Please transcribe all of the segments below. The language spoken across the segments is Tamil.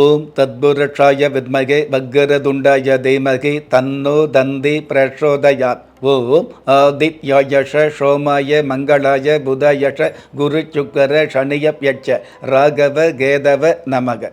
ஓம் தத்புருஷாய வித்மகே வக்கரதுண்டாய தீமகி தன்னோ தந்தி பிரச்சோதயாத் ஓம் ஆதித்யாயஷ சோமாய மங்களாய புதயஷ குரு சுக்கர சனியப்யட்ச ராகவ கேதவ நமக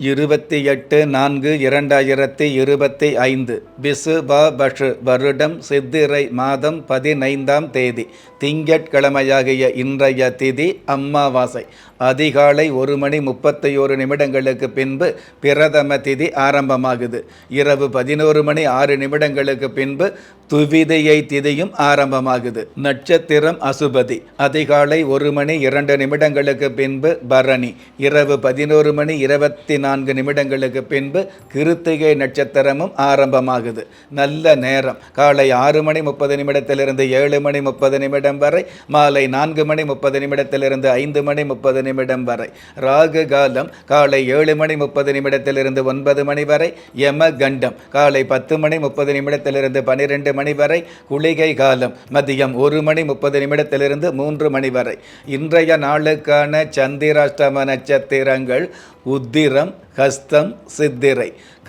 இருபத்தி எட்டு நான்கு இரண்டாயிரத்தி இருபத்தி ஐந்து. பிசு பஷு வருடம் சித்திரை மாதம் பதினைந்தாம் தேதி திங்கட்கிழமையாகிய இன்றைய திதி அம்மாவாசை. அதிகாலை ஒரு மணி முப்பத்தி ஒரு நிமிடங்களுக்கு பின்பு பிரதம திதி ஆரம்பமாகுது. இரவு பதினோரு மணி ஆறு நிமிடங்களுக்கு பின்பு துவிதியை திதியும் ஆரம்பமாகுது. நட்சத்திரம் அசுபதி. அதிகாலை ஒரு மணி இரண்டு நிமிடங்களுக்கு பின்பு பரணி. இரவு பதினோரு மணி இருபத்தி நான்கு நிமிடங்களுக்கு பின்பு கிருத்திகை நட்சத்திரமும் ஆரம்பமாகுது. நல்ல நேரம். காலை ஆறு மணி முப்பது நிமிடத்திலிருந்து ஏழு மணி முப்பது நிமிடம் வரை மாலை நான்கு மணி முப்பது நிமிடத்திலிருந்து ஐந்து மணி முப்பது நிமிடம் வரை. ராகு காலம் காலை ஏழு மணி முப்பது நிமிடத்திலிருந்து ஒன்பது மணி வரை. யம கண்டம் காலை பத்து மணி முப்பது நிமிடத்திலிருந்து பனிரெண்டு மணி வரை. குளிகை காலம் மதியம் ஒரு மணி முப்பது நிமிடத்திலிருந்து மூன்று மணி வரை. இன்றைய நாளுக்கான சந்திராஷ்டம நட்சத்திரங்கள் உத்திரம் ஹஸ்தம் சித்திரை.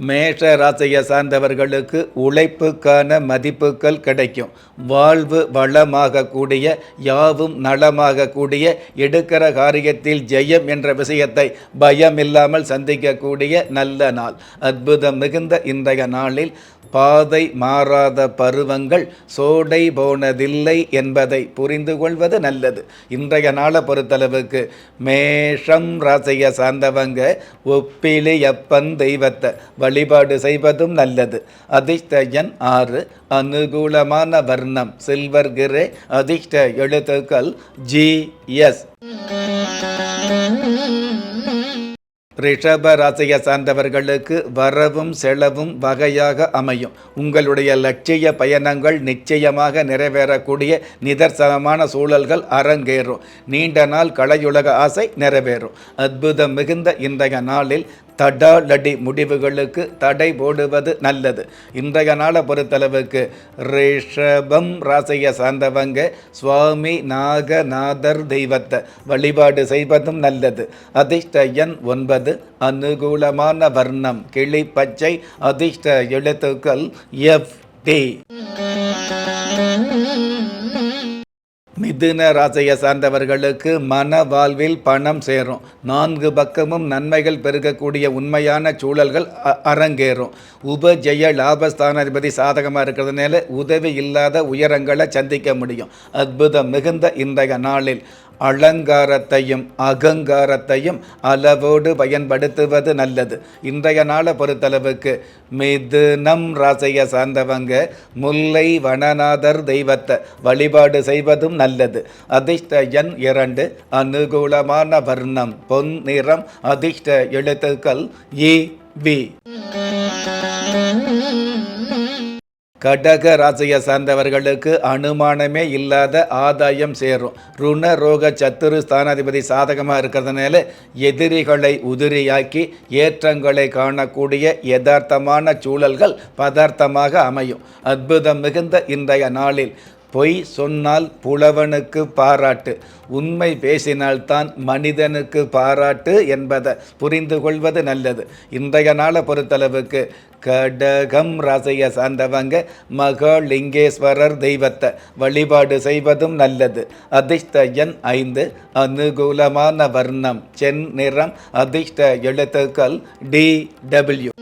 மேஷ ராசியை சார்ந்தவர்களுக்கு உழைப்புக்கான மதிப்புகள் கிடைக்கும். வாழ்வு வளமாக கூடிய யாவும் நலமாக கூடிய எடுக்கிற காரியத்தில் ஜெயம் என்ற விஷயத்தை பயமில்லாமல் சந்திக்கக்கூடிய நல்ல நாள். அற்புதம் மிகுந்த இன்றைய நாளில் பாதை மாறாத பருவங்கள் சோடை போனதில்லை என்பதை புரிந்து கொள்வது நல்லது. இன்றைய நாளை பொறுத்தளவுக்கு மேஷம் ராசியை சார்ந்தவங்க ஒப்பிலியப்பன் தெய்வத்தை வழிபாடு செய்வதும் நல்லது. அதிர்ஷ்டஜன் ஆறு அனுகூலமான வர்ணம் சில்வர் கிரே அதிர்ஷ்ட எழுத்துக்கள் ஜி எஸ். ரிஷப ராசியை சார்ந்தவர்களுக்கு வரவும் செலவும் வகையாக அமையும். உங்களுடைய லட்சிய பயணங்கள் நிச்சயமாக நிறைவேறக்கூடிய நிதர்சனமான சூழல்கள் அரங்கேறும். நீண்ட நாள் கலையுலக ஆசை நிறைவேறும். அற்புதம் மிகுந்த இன்றைய நாளில் தடாலடி முடிவுகளுக்கு தடை போடுவது நல்லது. இன்றைய நாளை பொறுத்தளவுக்கு ரிஷபம் ராசியை சார்ந்தவங்க சுவாமி நாகநாதர் தெய்வத்தை வழிபாடு செய்வதும் நல்லது. அதிர்ஷ்ட எண் ஒன்பது அனுகூலமான வர்ணம் கிளி பச்சை அதிர்ஷ்ட எழுத்துக்கள் எஃப் டி மிதுன ராசியை சார்ந்தவர்களுக்கு மன வாழ்வில் பணம் சேரும். நான்கு பக்கமும் நன்மைகள் பெருகக்கூடிய உண்மையான சூழல்கள் அ- அரங்கேறும். உபஜெய லாபஸ்தானாதிபதி சாதகமாக இருக்கிறதுனால உதவி இல்லாத உயரங்களை சந்திக்க முடியும். அற்புதம் மிகுந்த இன்றைய நாளில். அலங்காரத்தையும் அகங்காரத்தையும் அளவோடு பயன்படுத்துவது நல்லது. இன்றைய நாளை பொறுத்தளவுக்கு மிதுனம் ராசியை சார்ந்தவங்க முல்லை வனநாதர் தெய்வத்தை வழிபாடு செய்வதும் நல்லது. அதிர்ஷ்ட எண் இரண்டு அனுகூலமான வர்ணம் பொன் நிறம் அதிர்ஷ்ட எழுத்துக்கள் இ வி. கடக ராசியை சார்ந்தவர்களுக்கு அனுமானமே இல்லாத ஆதாயம் சேரும். ருண ரோக சத்துரு ஸ்தானாதிபதி சாதகமாக இருக்கிறதுனால எதிரிகளை உதிரியாக்கி ஏற்றங்களை காணக்கூடிய யதார்த்தமான சூழல்கள் பதார்த்தமாக அமையும். அற்புதம் மிகுந்த இன்றைய நாளில் பொய் சொன்னால் புலவனுக்கு பாராட்டு. உண்மை பேசினால்தான் மனிதனுக்கு பாராட்டு என்பதை புரிந்து கொள்வது நல்லது. இன்றைய நாளை பொறுத்தளவுக்கு கடகம் ராசியை சார்ந்தவங்க மகாலிங்கேஸ்வரர் தெய்வத்தை வழிபாடு செய்வதும் நல்லது. அதிர்ஷ்ட எண் ஐந்து அனுகூலமான வர்ணம். சென் நிறம் அதிர்ஷ்ட எழுத்துக்கள் டி டபிள்யூ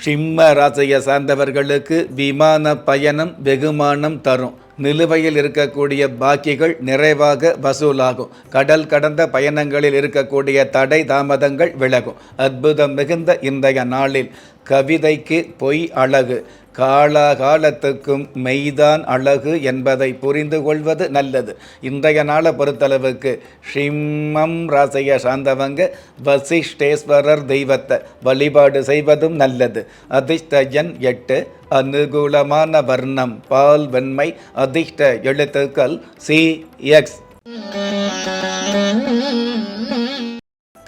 சிம்ம ராசியை சார்ந்தவர்களுக்கு விமான பயணம் வெகுமானம் தரும். நிலுவையில் இருக்கக்கூடிய பாக்கிகள் நிறைவாக வசூலாகும். கடல் கடந்த பயணங்களில் இருக்கக்கூடிய தடை தாமதங்கள் விலகும். அற்புதம் மிகுந்த இன்றைய நாளில் கவிதைக்கு பொய் அழகு. காலாகாலத்துக்கும் மெய்தான் அழகு என்பதை புரிந்து கொள்வது நல்லது. இன்றைய நாளை பொறுத்தளவுக்கு ஷிம்மம் ராசைய சார்ந்தவங்க வசிஷ்டேஸ்வரர் தெய்வத்தை வழிபாடு செய்வதும் நல்லது. அதிர்ஷ்டஜன் எட்டு அனுகூலமான வர்ணம் பால் வெண்மை அதிர்ஷ்ட எழுத்துக்கள் சி எக்ஸ்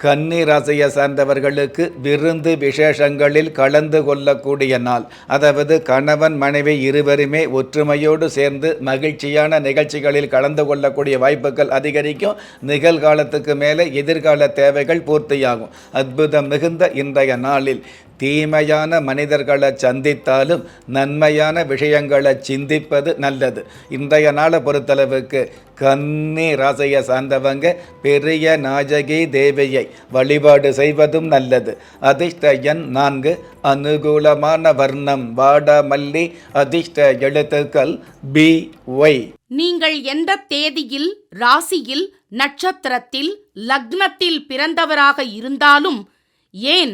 கன்னி ராசியை சார்ந்தவர்களுக்கு விருந்து விசேஷங்களில் கலந்து கொள்ளக்கூடிய நாள். அதாவது கணவன் மனைவி இருவருமே ஒற்றுமையோடு சேர்ந்து மகிழ்ச்சியான நிகழ்ச்சிகளில் கலந்து கொள்ளக்கூடிய வாய்ப்புகள் அதிகரிக்கும். நிகழ்காலத்துக்கு மேலே எதிர்கால தேவைகள் பூர்த்தியாகும். அற்புதம் மிகுந்த இன்றைய நாளில். தீமையான மனிதர்களை சந்தித்தாலும் நன்மையான விஷயங்களை சிந்திப்பது நல்லது. இன்றைய நாளை பொறுத்தளவுக்கு கன்னி ராசையை சார்ந்தவங்க பெரிய நாஜகி தேவியை வழிபாடு செய்வதும் நல்லது. அதிர்ஷ்ட எண் நான்கு அனுகூலமான வர்ணம் வாடமல்லி அதிர்ஷ்ட எழுத்துக்கள் பி ஒய். நீங்கள் எந்த தேதியில் ராசியில் நட்சத்திரத்தில் லக்னத்தில் பிறந்தவராக இருந்தாலும் ஏன்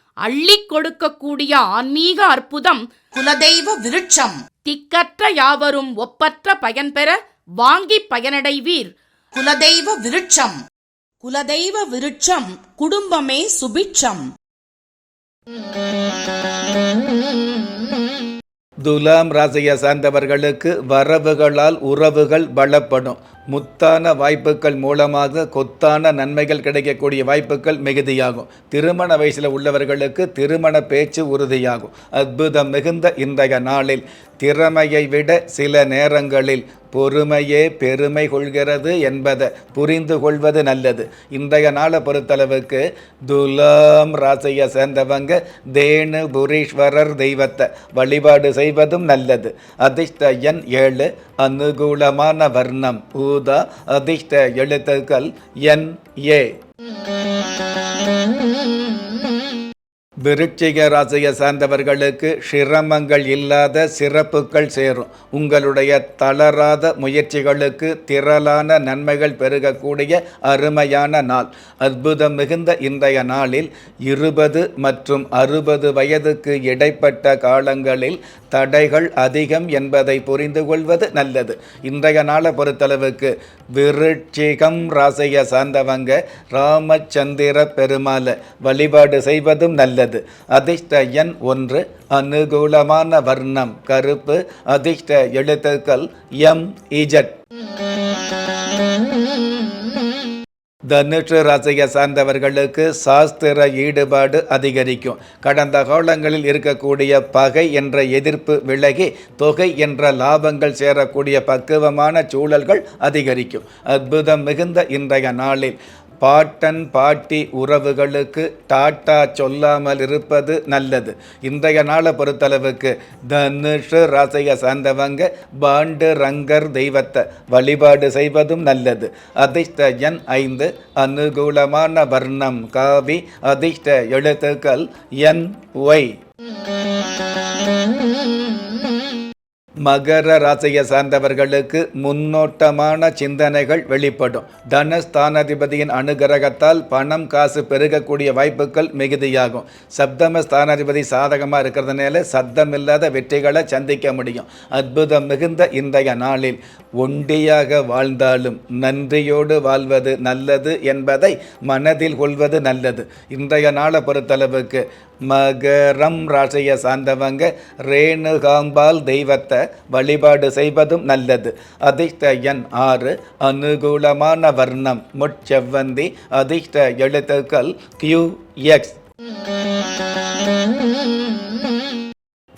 அள்ளிக் கொடுக்கக்கூடிய ஆன்மீக அற்புதம் குலதெய்வ விருட்சம். திக்கற்ற யாவரும் ஒப்பற்ற பயன்பெற வாங்கி பயனடைவீர். குலதெய்வ விருட்சம். குலதெய்வ விருட்சம் குடும்பமே சுபிட்சம். துலாம் ராசியை சார்ந்தவர்களுக்கு வரவுகளால் உறவுகள் பலப்படும். முத்தான வாய்ப்புகள் மூலமாக கொத்தான நன்மைகள் கிடைக்கக்கூடிய வாய்ப்புகள் மிகுதியாகும். திருமண வயசில் உள்ளவர்களுக்கு திருமண பேச்சு உறுதியாகும். அற்புதம் மிகுந்த இன்றைய நாளில் திறமையை விட சில நேரங்களில் பொறுமையே பெருமை கொள்கிறது என்பதை புரிந்து கொள்வது நல்லது. இன்றைய நாளை பொறுத்தளவுக்கு துலாம் ராசியை சேர்ந்தவங்க தேனு புரீஸ்வரர் தெய்வத்தை வழிபாடு செய்வதும் நல்லது. அதிர்ஷ்ட எண் ஏழு அனுகூலமான வர்ணம் பூத அதிர்ஷ்ட எழுத்துக்கள் என் ஏ. விருட்சிக ராசியை சார்ந்தவர்களுக்கு சிரமங்கள் இல்லாத சிறப்புகள் சேரும். உங்களுடைய தளராத முயற்சிகளுக்கு திரளான நன்மைகள் பெருகக்கூடிய அருமையான நாள். அற்புதம் மிகுந்த இன்றைய நாளில் இருபது மற்றும் அறுபது வயதுக்கு இடைப்பட்ட காலங்களில் தடைகள் அதிகம் என்பதை புரிந்து கொள்வது நல்லது. இன்றைய நாளை பொறுத்தளவுக்கு விருட்சிகம் ராசியை சார்ந்தவங்க ராமச்சந்திர பெருமாளை வழிபாடு செய்வதும் நல்லது. அதிர்ஷ்ட எண் ஒன்று அனுகூலமான வர்ணம் கருப்பு அதிர்ஷ்ட எழுத்துக்கள் எம் இஜட். தனுஷு ராசியை சார்ந்தவர்களுக்கு சாஸ்திர ஈடுபாடு அதிகரிக்கும். கடந்த காலங்களில் இருக்கக்கூடிய பகை என்ற எதிர்ப்பு விலகி தொகை என்ற லாபங்கள் சேரக்கூடிய பக்குவமான சூழல்கள் அதிகரிக்கும். அற்புதம் மிகுந்த இன்றைய நாளில். பாட்டன் பாட்டி உறவுகளுக்கு டாட்டா சொல்லாமல் இருப்பது நல்லது. இன்றைய நாளை பொறுத்தளவுக்கு தனுஷு ராசியை சார்ந்தவங்க பாண்டு ரங்கர் தெய்வத்தை வழிபாடு செய்வதும் நல்லது. அதிர்ஷ்ட எண் ஐந்து அனுகூலமான வர்ணம் காவி அதிர்ஷ்ட எழுத்துக்கள் என் ஒய். மகர ராசியை சார்ந்தவர்களுக்கு முன்னோட்டமான சிந்தனைகள் வெளிப்படும். தனஸ்தானாதிபதியின் அனுகிரகத்தால் பணம் காசு பெருகக்கூடிய வாய்ப்புகள் மிகுதியாகும். சப்தம ஸ்தானாதிபதி சாதகமாக இருக்கிறதுனால சப்தமில்லாத இல்லாத வெற்றிகளை சந்திக்க முடியும். அற்புதம் மிகுந்த இன்றைய நாளில் ஒண்டியாக வாழ்ந்தாலும் நன்றியோடு வாழ்வது நல்லது என்பதை மனதில் கொள்வது நல்லது. இன்றைய நாளை பொறுத்தளவுக்கு மகரம் ராசியை சார்ந்தவங்க ரேணுகாம்பால் தெய்வத்தை வழிபாடு செய்வதும் நல்லது. அதிர்ஷ்ட எண் ஆறு அனுகூலமான வர்ணம் முட்செவ்வந்தி அதிர்ஷ்ட எழுத்துக்கள் கியூ எக்ஸ்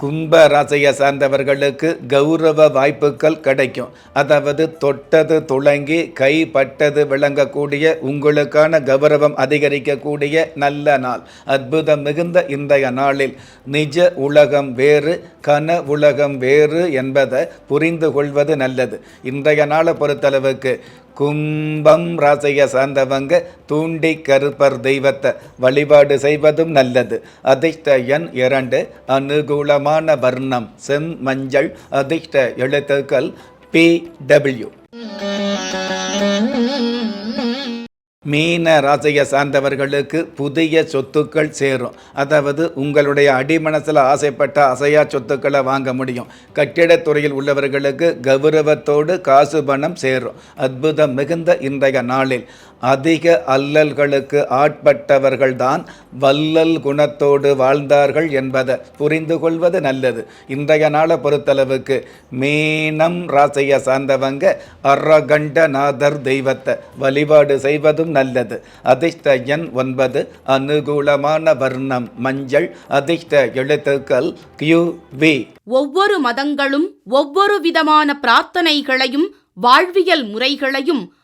கும்ப ராசியை சார்ந்தவர்களுக்கு கௌரவ வாய்ப்புகள் கிடைக்கும். அதாவது தொட்டது துளங்கி கைப்பட்டது விளங்கக்கூடிய உங்களுக்கான கௌரவம் அதிகரிக்கக்கூடிய நல்ல நாள். அற்புதம் மிகுந்த இன்றைய நாளில் நிஜ உலகம் வேறு கன உலகம் வேறு என்பதை புரிந்து கொள்வது நல்லது. இன்றைய நாளை பொறுத்தளவுக்கு கும்பம் ராசைய சார்ந்தவங்க தூண்டி கருப்பர் தெய்வத்தை வழிபாடு செய்வதும் நல்லது. அதிர்ஷ்ட எண் இரண்டு அனுகூலமான வர்ணம் செம் மஞ்சள் அதிர்ஷ்ட எழுத்துக்கள் பி டபிள்யூ. மீன ராசியை சார்ந்தவர்களுக்கு புதிய சொத்துக்கள் சேரும். அதாவது உங்களுடைய அடிமனசில் ஆசைப்பட்ட அசையா சொத்துக்களை வாங்க முடியும். கட்டிடத்துறையில் உள்ளவர்களுக்கு கௌரவத்தோடு காசு பணம் சேரும். அற்புதம் மிகுந்த இன்றைய நாளில். அதிக அல்லல்களுக்கு ஆட்பட்டவர்கள்தான் வல்லல் குணத்தோடு வாழ்ந்தார்கள் என்பதை புரிந்து கொள்வது நல்லது. இன்றைய நாளை பொறுத்தளவுக்கு மீனம் ராசியை சார்ந்தவங்க அரகண்டநாதர் தெய்வத்தை வழிபாடு செய்வதும் நல்லது. அதிர்ஷ்ட எண் ஒன்பது அனுகூலமான வர்ணம் மஞ்சள் அதிர்ஷ்ட எழுத்துக்கள் கியூ வி ஒவ்வொரு மதங்களும் ஒவ்வொரு விதமான பிரார்த்தனைகளையும் வாழ்வியல் முறைகளையும்